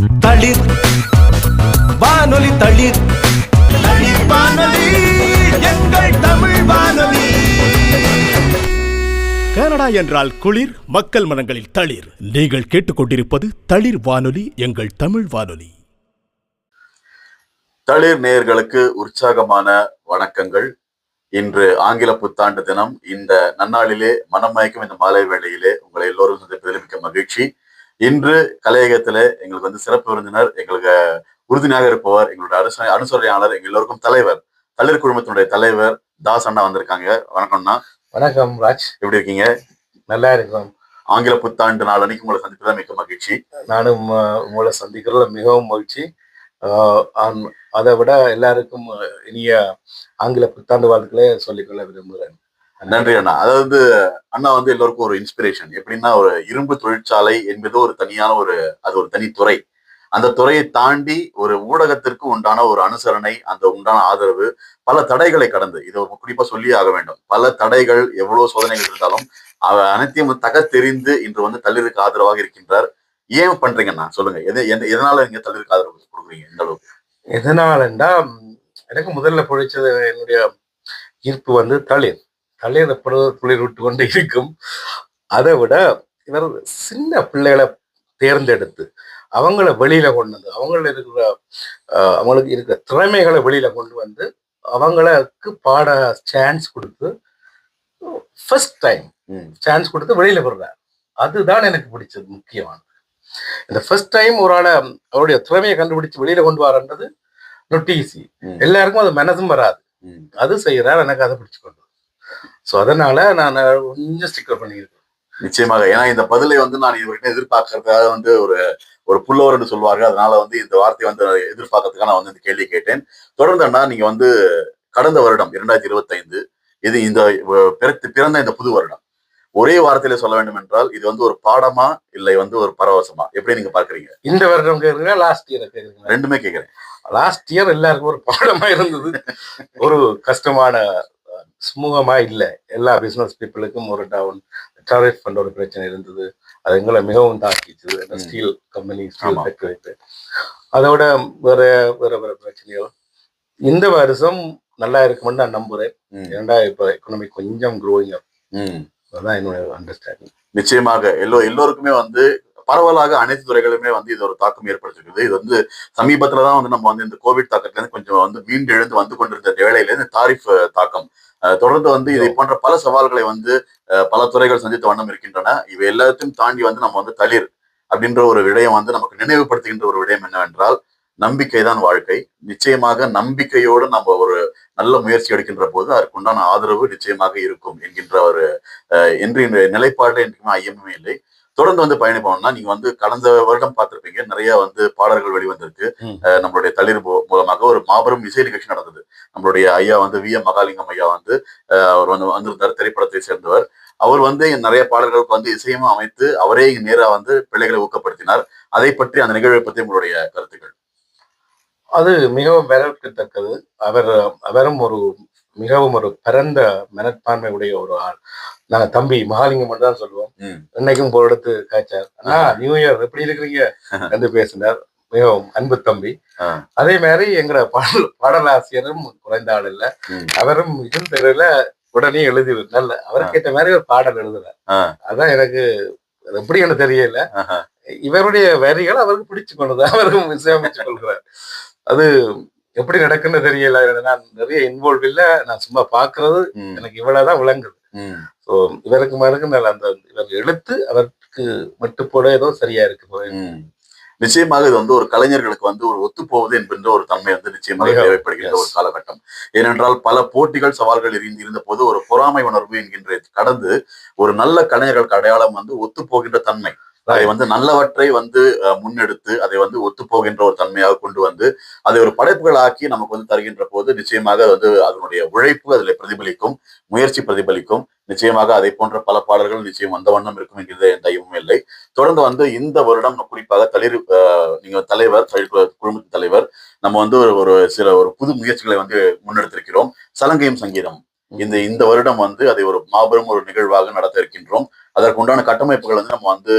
தளிர் வானொலி தளிர். தளிர் வானொலி எங்கள் தமிழ் வானொலி. கனடா என்றால் குளிர் மக்கள் மனங்களில் தளிர். நீங்கள் கேட்டுக்கொண்டிருப்பது தளிர் வானொலி எங்கள் தமிழ் வானொலி. தளிர் நேயர்களுக்கு உற்சாகமான வணக்கங்கள். இன்று ஆங்கில புத்தாண்டு தினம். இந்த நன்னாளிலே மனம் மயக்கும் இந்த மாலை வேளையிலே உங்களை எல்லோரும் சந்திப்பதில் மிக்க மகிழ்ச்சி. இன்று கலையகத்திலே எங்களுக்கு வந்து சிறப்பு விருந்தினர் எங்களுக்கு உறுதுணையாக இருப்பவர் எங்களுடைய அனுச அனுசரணையாளர் எங்க எல்லோருக்கும் தலைவர். தளிர் குழுமத்தினுடைய தலைவர் தாஸ் அண்ணா வந்திருக்காங்க. வணக்கம்ண்ணா வணக்கம் ராஜ். எப்படி இருக்கீங்க? நல்லா இருக்கும். ஆங்கில புத்தாண்டு நாள் அன்னைக்கு உங்களை சந்திப்பதில் மிக்க மகிழ்ச்சி. நானும் உங்களை சந்திக்கிறதுல மிகவும் மகிழ்ச்சி. அதை விட எல்லாருக்கும் இனிய ஆங்கில புத்தாண்டு வாழ்த்துக்களை சொல்லிக்கொள்ள விரும்புகிறேன். நன்றி அண்ணா. அதாவது அண்ணா வந்து எல்லோருக்கும் ஒரு இன்ஸ்பிரேஷன் எப்படின்னா ஒரு இரும்பு தொழிற்சாலை என்பது ஒரு தனியான ஒரு அது ஒரு தனித்துறை அந்த துறையை தாண்டி ஒரு ஊடகத்திற்கு உண்டான ஒரு அனுசரணை அந்த உண்டான ஆதரவு பல தடைகளை கடந்து இதை ஒரு குறிப்பா சொல்லியே ஆக வேண்டும். பல தடைகள் எவ்வளவு சோதனைகள் இருந்தாலும் அவ அனைத்தையும் தக தெரிந்து இன்று வந்து தள்ளிருக்கு ஆதரவாக இருக்கின்றார். ஏன் பண்றீங்கண்ணா? சொல்லுங்க. எது எந்த- எதனால நீங்க தள்ளிருக்கு ஆதரவு கொடுக்குறீங்க இந்த அளவுக்கு? எதனாலண்டா எனக்கு முதல்ல பிடிச்சது என்னுடைய ஈர்ப்பு வந்து தளிர். எப்பொழுது துளிர் விட்டு கொண்டு இருக்கும். அதை விட இவர் சின்ன பிள்ளைகளை தேர்ந்தெடுத்து அவங்கள வெளியில கொண்டு வந்து அவங்கள இருக்கிற அவங்களுக்கு இருக்கிற திறமைகளை வெளியில கொண்டு வந்து அவங்களுக்கு பாட சான்ஸ் கொடுத்து ஃபர்ஸ்ட் டைம் சான்ஸ் கொடுத்து வெளியில விடுறார் அதுதான் எனக்கு பிடிச்சது முக்கியமானது. இந்த ஃபர்ஸ்ட் டைம் ஒரு ஆளை அவருடைய திறமையை கண்டுபிடிச்சு வெளியில கொண்டு வரன்றது நொட் ஈஸி எல்லாருக்கும் அது மனசும் வராது. அது செய்யறார் எனக்கு அதை பிடிச்சு கொண்டு ஸோ அதனால நான் கொஞ்சம் ஸ்டிக்கர் பண்ணியிருக்கேன் நிச்சயமாக. ஏன்னா இந்த பதிலை வந்து நான் இதுவரைக்கும் எதிர்பார்க்கறதுக்காக வந்து ஒரு ஒரு புல்லவர்னு சொல்லுவாங்க அதனால வந்து இந்த வார்த்தையை வந்து எதிர்பார்க்கறதுக்காக நான் வந்து இந்த கேள்வி கேட்டேன். தொடர்ந்து அண்ணா நீங்க வந்து கடந்த வருடம் இரண்டாயிரத்தி இருபத்தைந்து இது இந்த பிறத்து பிறந்த இந்த புது வருடம். ஒரே வார்த்தையில சொல்ல வேண்டும் என்றால் இது வந்து ஒரு பாடமா இல்லை வந்து ஒரு பரவசமா? எப்படி நீங்க பார்க்கறீங்க? இந்த வருடம் கேட்குறீங்களா லாஸ்ட் இயர் கேட்குறீங்களா ரெண்டுமே கேட்கிறேன். லாஸ்ட் இயர் எல்லாருக்கும் ஒரு பாடமா இருந்தது. ஒரு கஷ்டமான அஹ், சுமூகமா இல்லை. எல்லா பிசினஸ் பீப்புளுக்கும் ஒரு டவுன் டாரிஃப் ஃபண்ட் ஒரு பிரச்சனை இருந்தது. அது எங்களை மிகவும் தாக்கிச்சு. Steel company steel. ஃபேக்டரி அதோட வேற வேற வேற பிரச்சனைகள் இந்த வருஷம் நல்லா இருக்கும்னு நான் நம்புறேன். ஏன்டா இப்போ எக்கனாமி கொஞ்சம் க்ரோயிங் அப். அதான் என்னுடைய அண்டர்ஸ்டாண்டிங் நிச்சயமாக. எல்லோ எல்லோருக்குமே வந்து பரவலாக அனைத்து துறைகளுமே வந்து இது ஒரு தாக்கம் ஏற்படுத்திருக்குது. இது வந்து சமீபத்துல தான் வந்து நம்ம வந்து இந்த கோவிட் தாக்கத்துல இருந்து கொஞ்சம் வந்து மீண்டு எழுந்து வந்து கொண்டிருந்த இந்த தாரிஃப் தாக்கம். தொடர்ந்து வந்து இதை போன்ற பல சவால்களை வந்து பல துறைகள் சந்தித்த வண்ணம் இருக்கின்றன. இவை எல்லாத்தையும் தாண்டி வந்து நம்ம வந்து தளிர் அப்படின்ற ஒரு விடயம் வந்து நமக்கு நினைவுபடுத்துகின்ற ஒரு விடயம் என்னவென்றால் நம்பிக்கை தான் வாழ்க்கை. நிச்சயமாக நம்பிக்கையோடு நம்ம ஒரு நல்ல முயற்சி எடுக்கின்ற போது அதற்குண்டான ஆதரவு நிச்சயமாக இருக்கும் என்கின்ற ஒரு அஹ், என்று நிலைப்பாடு என்றுமே ஐயமே இல்லை. தொடர்ந்து வந்து பயணிப்போம்னா நீங்க வந்து கடந்த வருடம் பார்த்திருப்பீங்க நிறைய வந்து பாடல்கள் வெளிவந்திருக்கு. நம்மளுடைய தளிர் மூலமாக ஒரு மாபெரும் இசை நிகழ்ச்சி நடந்தது. நம்மளுடைய ஐயா வந்து வி. எம். மகாலிங்கம் ஐயா வந்து அவர் வந்து வந்திருந்தார் திரைப்படத்தை சேர்ந்தவர். அவர் வந்து நிறைய பாடல்களுக்கு வந்து இசையும் அமைத்து அவரே இங்க நேரா வந்து பிள்ளைகளை ஊக்கப்படுத்தினார். அதை பற்றி அந்த நிகழ்வை பற்றி உங்களுடைய கருத்துக்கள்? அது மிகவும் வரவேற்கத்தக்கது. அவர் அவரும் ஒரு மிகவும் ஒரு பரந்த மனப்பான்மை உடைய ஒரு ஆள். நாங்க தம்பி மகாலிங்கம் தான் சொல்லுவோம். இன்னைக்கும் ஒரு இடத்து காய்ச்சார். ஆனா நியூ இயர் எப்படி இருக்கிறீங்க? என்று பேசினார். மிகவும் அன்பு தம்பி. அதே மாதிரி எங்கட பாடல் பாடலாசிரியரும் குறைந்த ஆள் இல்ல. அவரும் தெரியல உடனே எழுதி நல்ல அவருக்கு ஏற்ற மாதிரி ஒரு பாடல் எழுதுறார். அதான் எனக்கு எப்படி எனக்கு தெரியல. இவருடைய வரிகள் அவருக்கு பிடிச்சு கொண்டது அவருக்கும் இசையமைச்சு கொள்கிறார். அது எப்படி நடக்குன்னு தெரியல நான் நிறைய இன்வால்வ் இல்ல நான் சும்மா பாக்குறது. எனக்கு இவ்வளவுதான் விளங்குது. ஸோ இவருக்கு மறுக்கு அந்த இவர் எழுத்து அவருக்கு மட்டும் போட ஏதோ சரியா இருக்கு. நிச்சயமாக இது வந்து ஒரு கலைஞர்களுக்கு வந்து ஒரு ஒத்துப்போவது என்கின்ற ஒரு தன்மை வந்து நிச்சயமாக மிக- தேவைப்படுகின்ற. ஒரு காலகட்டம் ஏனென்றால் பல போட்டிகள் சவால்கள் இருந்து இருந்த போது ஒரு பொறாமை உணர்வு என்கின்ற கடந்து ஒரு நல்ல கலைஞர்களுக்கு அடையாளம் வந்து ஒத்துப்போகின்ற தன்மை அதை வந்து நல்லவற்றை வந்து அஹ், முன்னெடுத்து அதை வந்து ஒத்துப்போகின்ற ஒரு தன்மையாக கொண்டு வந்து அதை ஒரு படைப்புகள் ஆக்கி நமக்கு வந்து தருகின்ற போது நிச்சயமாக வந்து அதனுடைய உழைப்பு அதில் பிரதிபலிக்கும் முயற்சி பிரதிபலிக்கும். நிச்சயமாக அதை போன்ற பல பாடல்கள் நிச்சயம் வந்த வண்ணம் இருக்கும் என்கிறது எந்த ஐயமும் இல்லை. தொடர்ந்து வந்து இந்த வருடம் குறிப்பாக தளிர் அஹ், நீங்க தலைவர் குழுமத்தின் தலைவர் நம்ம வந்து ஒரு சில ஒரு புது முயற்சிகளை வந்து முன்னெடுத்திருக்கிறோம். சலங்கையும் சங்கீதம். இந்த இந்த வருடம் வந்து அதை ஒரு மாபெரும் ஒரு நிகழ்வாக நடத்த இருக்கின்றோம். அதற்கு உண்டான கட்டமைப்புகள் வந்து நம்ம வந்து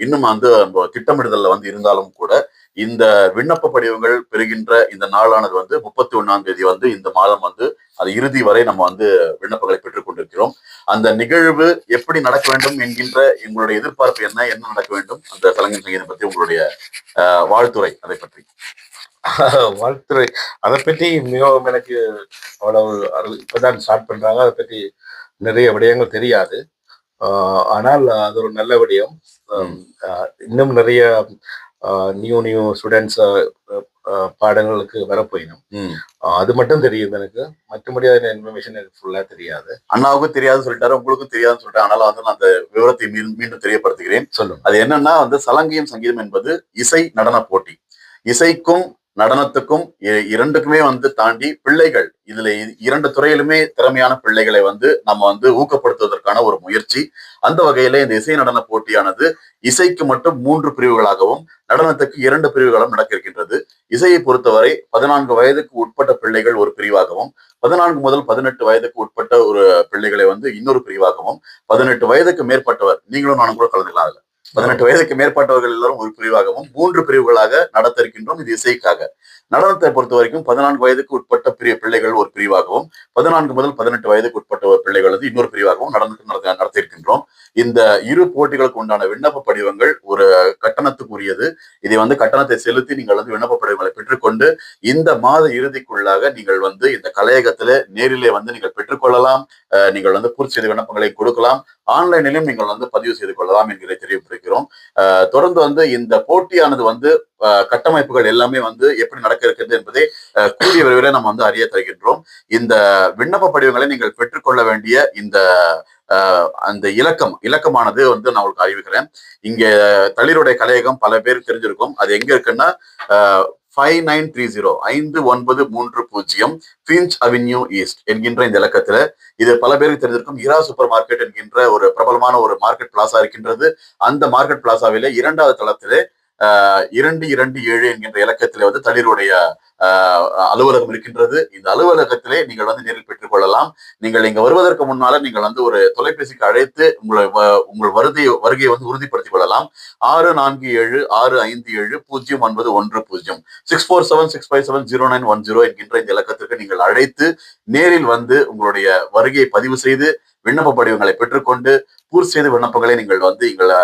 இன்னும் வந்து திட்டமிடுதல்ல வந்து இருந்தாலும் கூட இந்த விண்ணப்ப படிவங்கள் பெறுகின்ற இந்த நாளானது வந்து முப்பத்தி ஒண்ணாம் தேதி வந்து இந்த மாதம் வந்து அது இறுதி வரை நம்ம வந்து விண்ணப்பங்களை பெற்றுக் கொண்டிருக்கிறோம். அந்த நிகழ்வு எப்படி நடக்க வேண்டும் என்கின்ற எங்களுடைய எதிர்பார்ப்பு என்ன என்ன நடக்க வேண்டும் அந்த சலங்கை சங்கீதம் பற்றி உங்களுடைய அஹ், வாழ்த்துரை அதை பற்றி. வாழ்த்துறை. அதை பற்றி மிகவும் எனக்கு அவ்வளவு இப்பதான் ஸ்டார்ட் பண்றாங்க. அதை பற்றி நிறைய விடயங்கள் தெரியாது. ஆனால் அது ஒரு நல்ல விடயம். இன்னும் நிறைய நியூ நியூ ஸ்டூடெண்ட்ஸ் பாடங்களுக்கு வரப்போயிடும் ம். ஆஹ் அது மட்டும் தெரியும் எனக்கு. மற்றபடி அதில் இன்ஃபர்மேஷன் எனக்கு ஃபுல்லா தெரியாது. அண்ணாவுக்கும் தெரியாதுன்னு சொல்லிட்டாரு. உங்களுக்கும் தெரியாதுன்னு சொல்லிட்டாரு. ஆனாலும் வந்து நான் அந்த விவரத்தை மீண்டும் மீண்டும் தெரியப்படுத்துகிறேன். சொல்லுங்க. அது என்னன்னா வந்து சலங்கியம் சங்கீதம் என்பது இசை நடன போட்டி. இசைக்கும் நடனத்துக்கும் இரண்டுக்குமே வந்து தாண்டி பிள்ளைகள். இதுல இரண்டு துறையிலுமே திறமையான பிள்ளைகளை வந்து நம்ம வந்து ஊக்கப்படுத்துவதற்கான ஒரு முயற்சி. அந்த வகையில இந்த இசை நடன போட்டியானது இசைக்கு மட்டும் மூன்று பிரிவுகளாகவும் நடனத்துக்கு இரண்டு பிரிவுகளும் நடக்க இருக்கின்றது இசையை பொறுத்தவரை பதினான்கு வயதுக்கு உட்பட்ட பிள்ளைகள் ஒரு பிரிவாகவும் பதினான்கு முதல் பதினெட்டு வயதுக்கு உட்பட்ட ஒரு பிள்ளைகளை வந்து இன்னொரு பிரிவாகவும் பதினெட்டு வயதுக்கு மேற்பட்டவர் நீங்களும் நானும் கூட கலந்துக்கலாம் அதுல. பதினெட்டு வயதுக்கு மேற்பட்டவர்கள் எல்லாரும் ஒரு பிரிவாகவும் மூன்று பிரிவுகளாக நடத்த இருக்கின்றோம் இது இசைக்காக. நடனத்தை பொறுத்த வரைக்கும் பதினான்கு வயதுக்கு உட்பட்ட பிரிய பிள்ளைகள் ஒரு பிரிவாகவும் பதினான்கு முதல் பதினெட்டு வயதுக்கு உட்பட்ட பிள்ளைகள் வந்து இன்னொரு பிரிவாகவும் நடந்து நடத்த நடத்தியிருக்கின்றோம். இந்த இரு போட்டிகளுக்கு உண்டான விண்ணப்ப படிவங்கள் ஒரு கட்டணத்துக்குரியது. இதை வந்து கட்டணத்தை செலுத்தி நீங்கள் வந்து விண்ணப்ப படிவங்களை பெற்றுக்கொண்டு இந்த மாத இறுதிக்குள்ளாக நீங்கள் வந்து இந்த கலையகத்துல நேரிலே வந்து நீங்கள் பெற்றுக்கொள்ளலாம். நீங்கள் வந்து பூர்த்தி செய்த விண்ணப்பங்களை கொடுக்கலாம். ஆன்லைனிலும் நீங்கள் வந்து பதிவு செய்து கொள்ளலாம் என்கிறதை தெரிவித்திருக்கிறோம். தொடர்ந்து வந்து இந்த போட்டியானது வந்து கட்டமைப்புகள் எல்லாமே வந்து எப்படி நடக்க இருக்கிறது என்பதை கூடிய விரைவில் நம்ம வந்து அறிய தருகின்றோம். இந்த விண்ணப்ப படிவங்களை நீங்கள் பெற்றுக்கொள்ள வேண்டிய இந்த அந்த இலக்கம் இலக்கமானது வந்து நான் உங்களுக்கு அறிவிக்கிறேன். இங்க தளிருடைய கலையகம் பல பேர் தெரிஞ்சிருக்கும். அது எங்க இருக்குன்னா ஃபைவ் நைன் த்ரீ ஜீரோ ஐந்து ஒன்பது மூன்று பூஜ்ஜியம் பிஞ்ச் அவென்யூ ஈஸ்ட் என்கின்ற இந்த இலக்கத்துல. இது பல பேருக்கு தெரிஞ்சிருக்கும். இரா சூப்பர் மார்க்கெட் என்கின்ற ஒரு பிரபலமான ஒரு மார்க்கெட் பிளாசா இருக்கின்றது. அந்த மார்க்கெட் பிளாசாவிலே இரண்டாவது தளத்திலே இரண்டு இரண்டு ஏழு என்கின்ற இலக்கத்திலே வந்து தளிருடைய அலுவலகம் இருக்கின்றது. இந்த அலுவலகத்திலே நீங்கள் வந்து நேரில் பெற்றுக்கொள்ளலாம். நீங்கள் இங்க வருவதற்கு முன்னால நீங்கள் வந்து ஒரு தொலைபேசிக்கு அழைத்து உங்களை வ- உங்கள் வருகை வருகையை வந்து உறுதிப்படுத்திக் கொள்ளலாம். ஆறு நான்கு ஏழு ஆறு ஐந்து ஏழு பூஜ்ஜியம் ஒன்பது ஒன்று பூஜ்ஜியம். Six four seven six five seven zero nine one zero என்கின்ற இந்த இலக்கத்திற்கு நீங்கள் அழைத்து நேரில் வந்து உங்களுடைய வருகையை பதிவு செய்து விண்ணப்ப படிவங்களை பெற்றுக்கொண்டு பூர்த்தி செய்த விண்ணப்பங்களை நீங்கள் வந்து எங்களை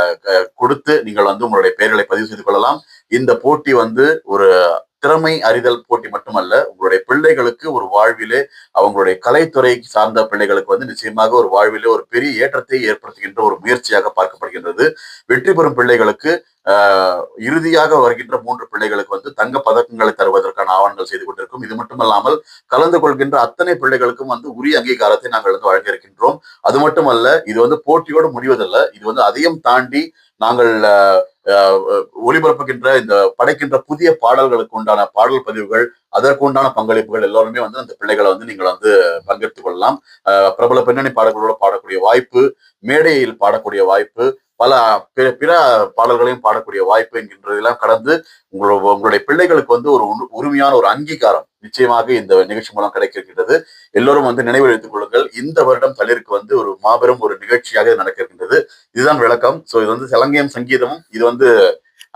கொடுத்து நீங்கள் வந்து உங்களுடைய பெயர்களை பதிவு செய்து கொள்ளலாம். இந்த போட்டி வந்து ஒரு திறமை அறிதல் போட்டி மட்டுமல்ல உங்களுடைய பிள்ளைகளுக்கு ஒரு வாழ்விலே அவங்களுடைய கலைத்துறை சார்ந்த பிள்ளைகளுக்கு வந்து நிச்சயமாக ஒரு வாழ்விலே ஒரு பெரிய ஏற்றத்தை ஏற்படுத்துகின்ற ஒரு முயற்சியாக பார்க்கப்படுகின்றது. வெற்றி பெறும் பிள்ளைகளுக்கு ஆஹ், இறுதியாக வருகின்ற மூன்று பிள்ளைகளுக்கு வந்து தங்க பதக்கங்களை தருவதற்கான ஆவணங்கள் செய்து கொண்டிருக்கும். இது மட்டுமல்லாமல் கலந்து கொள்கின்ற அத்தனை பிள்ளைகளுக்கும் வந்து உரிய அங்கீகாரத்தை நாங்கள் வந்து வழங்க இருக்கின்றோம் அது மட்டுமல்ல இது வந்து போட்டியோடு முடிவதல்ல இது வந்து அதையும் தாண்டி நாங்கள் ஆஹ், ஒளிபரப்புகின்ற இந்த படைக்கின்ற புதிய பாடல்களுக்கு உண்டான பாடல் பதிவுகள் அதற்கு உண்டான பங்களிப்புகள் எல்லாருமே வந்து அந்த பிள்ளைகளை வந்து நீங்கள் வந்து பங்கெடுத்துக் கொள்ளலாம். ஆஹ், பிரபல பின்னணி பாடல்களோட பாடக்கூடிய வாய்ப்பு மேடையில் பாடக்கூடிய வாய்ப்பு பல பிற பிற பாடல்களையும் பாடக்கூடிய வாய்ப்பு என்கின்றதெல்லாம் கடந்து உங்களோட உங்களுடைய பிள்ளைகளுக்கு வந்து ஒரு உரிமையான ஒரு அங்கீகாரம் நிச்சயமாக இந்த நிகழ்ச்சி மூலம் கிடைக்கின்றது. எல்லோரும் வந்து நினைவில் வைத்துக் கொள்ளுங்கள். இந்த வருடம் தளிருக்கு வந்து ஒரு மாபெரும் ஒரு நிகழ்ச்சியாக நடக்க இருக்கின்றது இதுதான் விளக்கம். சோ இது வந்து சலங்கையம் சங்கீதமும். இது வந்து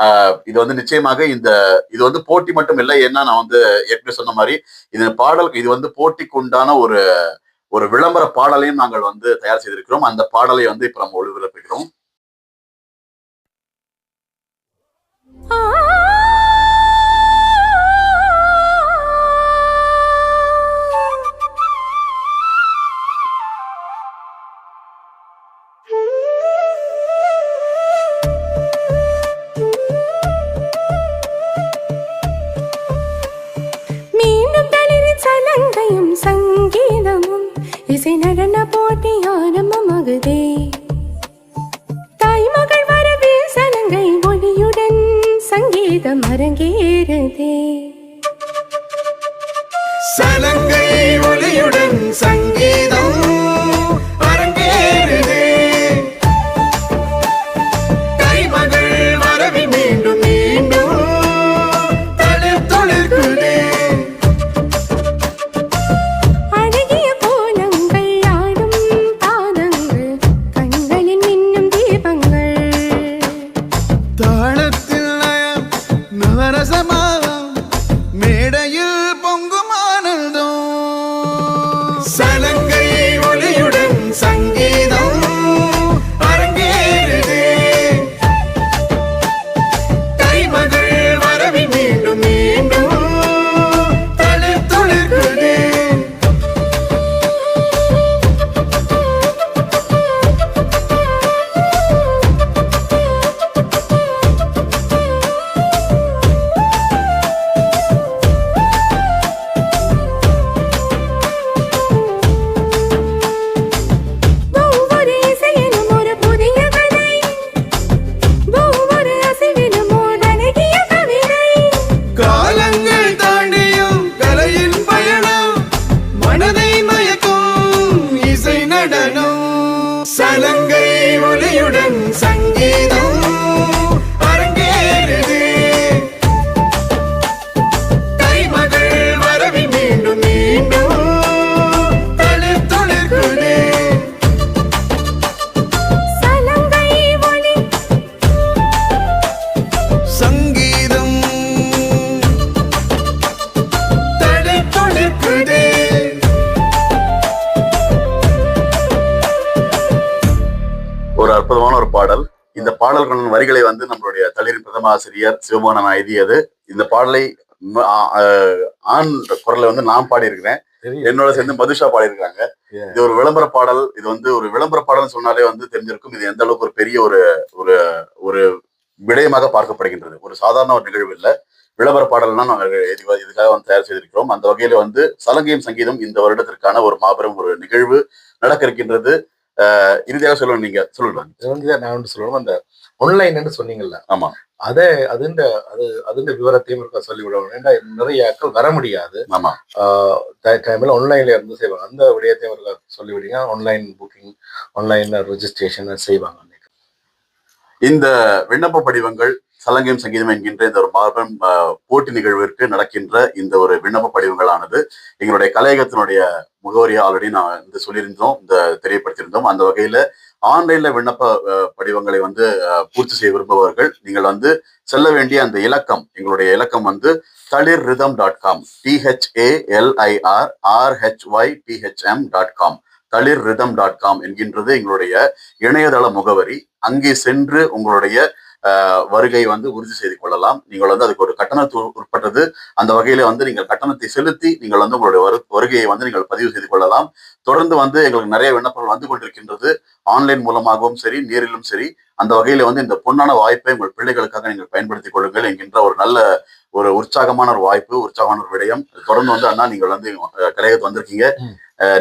ஆஹ் இது வந்து நிச்சயமாக இந்த இது வந்து போட்டி மட்டும் இல்லை. ஏன்னா நான் வந்து ஏற்கனவே சொன்ன மாதிரி இது பாடல் இது வந்து போட்டிக்கு உண்டான ஒரு ஒரு விளம்பர பாடலையும் நாங்கள் வந்து தயார் செய்திருக்கிறோம். அந்த பாடலை வந்து இப்ப நம்ம ஒளிபரப்புகிறோம். இசை நடன போட்டி ஆரம்பமாகுதே தாய் மகள் வரவே சலங்கை ஒளியுடன் சங்கீதம் அரங்கேறுதே. சலங்கை ஒளியுடன் நம்மளுடைய தளிரின் பிரதம ஆசிரியர் சிவமோகனன் எழுதியது இந்த பாடலை ஆண் குரல்ல வந்து நான் பாடியிருக்கிறேன். என்னோட சேர்ந்து மதுஷா பாடியிருக்காங்க. இது ஒரு விளம்பர பாடல். இது வந்து ஒரு விளம்பர பாடல் சொன்னாலே வந்து தெரிஞ்சிருக்கும். இது எந்த அளவுக்கு ஒரு பெரிய ஒரு ஒரு ஒரு விடயமாக பார்க்கப்படுகின்றது. ஒரு சாதாரண ஒரு நிகழ்வு இல்ல. விளம்பர பாடல்னா நாங்கள் இது- இதுக்காக வந்து தயார் செய்திருக்கிறோம். அந்த வகையில வந்து சலங்கையும் சங்கீதம் இந்த வருடத்திற்கான ஒரு மாபெரும் ஒரு நிகழ்வு நடக்க இருக்கின்றது. இறுதியாக சொல்லணும் நீங்க சொல்லுங்க. இது வந்து நான் ஒன்று சொல்லணும் அந்த ஆன்லைன்னு சொன்னீங்கல்ல ஆமா. அதே அதுண்ட அது அதுண்ட விவரத்தையும் இருக்க சொல்லி விடணும் நிறைய ஆட்கள் வர முடியாது. ஆமா. டைம்ல ஆன்லைன்ல இருந்து செய்வாங்க. அந்த விடயத்தையும் இருக்க சொல்லி விடுங்க ஆன்லைன் புக்கிங் ஆன்லைன் ரெஜிஸ்ட்ரேஷன் செய்வாங்க இந்த விண்ணப்ப படிவங்கள் சலங்கையும் சங்கீதம் என்கின்ற இந்த ஒரு மாபெரும் போட்டி நிகழ்விற்கு நடக்கின்ற இந்த ஒரு விண்ணப்ப படிவங்களானது எங்களுடைய கலையகத்தினுடைய முகவரியை ஆல்ரெடி நான் வந்து சொல்லியிருந்தோம் இந்த தெரியப்படுத்தியிருந்தோம். அந்த வகையில ஆன்லைன்ல விண்ணப்ப படிவங்களை வந்து பூர்த்தி செய்ய விரும்புபவர்கள் நீங்கள் வந்து செல்ல வேண்டிய அந்த இலக்கம் எங்களுடைய இலக்கம் வந்து Thalir rhythm dot com T H A L I R R H Y T H M dot com Thalir rhythm dot com என்கின்றது எங்களுடைய இணையதள முகவரி. அங்கே சென்று உங்களுடைய வருகை வந்து உறுதி செய்து கொள்ளலாம். நீங்கள் வந்து அதுக்கு ஒரு கட்டணத்து உட்பட்டது அந்த வகையில வந்து நீங்கள் கட்டணத்தை செலுத்தி நீங்கள் வந்து உங்களுடைய வரு வருகையை வந்து நீங்கள் பதிவு செய்து கொள்ளலாம். தொடர்ந்து வந்து எங்களுக்கு நிறைய விண்ணப்பங்கள் வந்து கொண்டிருக்கின்றது. ஆன்லைன் மூலமாகவும் சரி நேரிலும் சரி அந்த வகையில வந்து இந்த பொன்னான வாய்ப்பை உங்கள் பிள்ளைகளுக்காக நீங்கள் பயன்படுத்திக் கொள்ளுங்கள் என்கின்ற ஒரு நல்ல ஒரு உற்சாகமான ஒரு வாய்ப்பு உற்சாகமான ஒரு விடயம். தொடர்ந்து வந்து அண்ணா நீங்கள் வந்து கலையகத்து வந்திருக்கீங்க.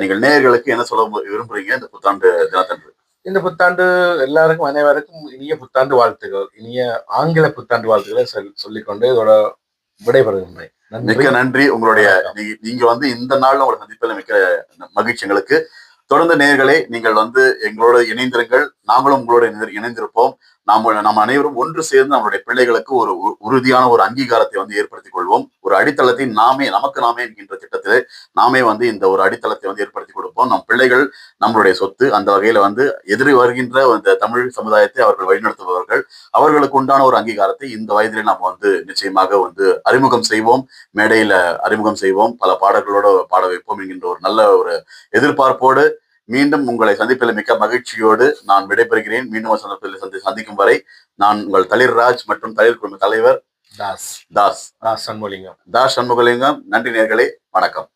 நீங்கள் நேயர்களுக்கு என்ன சொல்ல விரும்புறீங்க? இந்த புத்தாண்டு தினத்தன்று. இந்த புத்தாண்டு எல்லாருக்கும் அனைவருக்கும் இனிய புத்தாண்டு வாழ்த்துக்கள். இனிய ஆங்கில புத்தாண்டு வாழ்த்துக்களை சொல்லிக்கொண்டு இதோட விடைபெறுகின்றேன் மிக்க நன்றி. உங்களுடைய நீங்க வந்து இந்த நாள்ல உங்களை சந்திப்பதில் மிக்க மகிழ்ச்சி எங்களுக்கு. தொடர்ந்து நேயர்களே நீங்கள் வந்து எங்களோட இணைந்திருங்கள். நாங்களும் உங்களோட இணைந்திருப்போம். நாம் நாம் அனைவரும் ஒன்று சேர்ந்து நம்மளுடைய பிள்ளைகளுக்கு ஒரு உ- உறுதியான ஒரு அங்கீகாரத்தை வந்து ஏற்படுத்திக் கொள்வோம். ஒரு அடித்தளத்தை நாமே நமக்கு நாமே என்கின்ற திட்டத்திலே நாமே வந்து இந்த ஒரு அடித்தளத்தை வந்து ஏற்படுத்தி கொடுப்போம். நம் பிள்ளைகள் நம்மளுடைய சொத்து அந்த வகையில வந்து எதிரி வருகின்ற அந்த தமிழ் சமுதாயத்தை அவர்கள் வழிநடத்துபவர்கள் அவர்களுக்கு உண்டான ஒரு அங்கீகாரத்தை இந்த வயதிலே நாம் வந்து நிச்சயமாக வந்து அறிமுகம் செய்வோம். மேடையில அறிமுகம் செய்வோம். பல பாடல்களோட பாட வைப்போம் என்கின்ற ஒரு நல்ல ஒரு எதிர்பார்ப்போடு மீண்டும் உங்களை சந்திப்பில் மிக்க மகிழ்ச்சியோடு நான் விடைபெறுகிறேன். மீண்டும் ஒரு சந்தர்ப்பத்தில் சந்தி சந்திக்கும் வரை நான் உங்கள் தளிர்ராஜ் மற்றும் தளிர் குழும தலைவர் தாஸ். தாஸ். தாஸ் சண்முலிங்கம் தாஸ் சண்முகலிங்கம். நன்றி நேர்களே வணக்கம்.